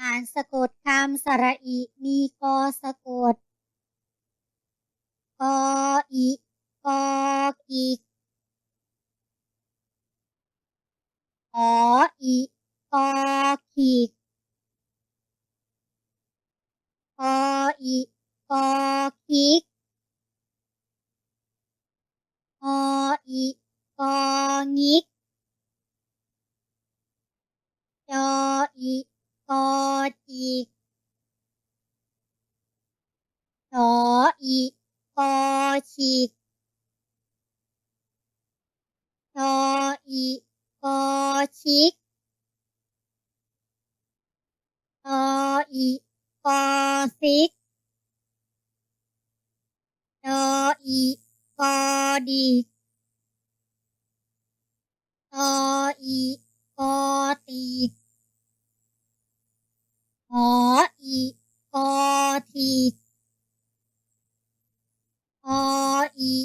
อ่านสะกดคำสระอิมีกอสะกด กออิกอกิกออิกอขีกกออิกอคิกออิกองิกจออิกอ จิกสออิกอฉีกชออิกอชิกตออิกอซิกดออิกอดีกตออิกอ ทีกออิ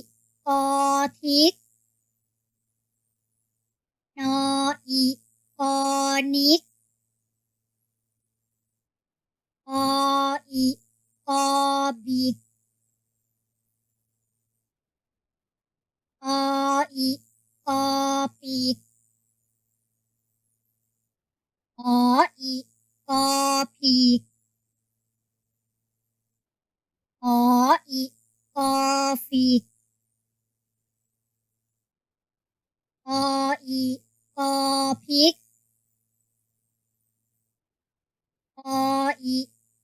กอทิกนออิกอนิกออิกอบิกออิกอปีกออิกอพีก ออิกอฟีกออิกอพิกออิ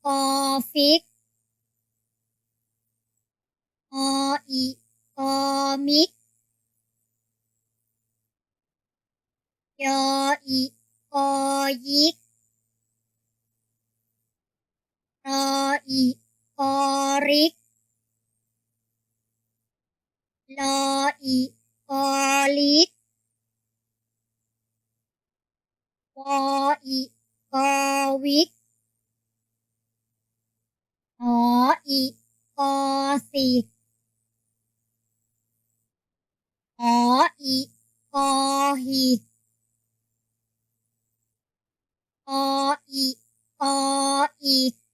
กอฟิกออิกอมิกยออิกอยิกรออิก ริก ลออิกอลิกวออิกอวิกหออิกอสิกหออิกอหิกออิกออีก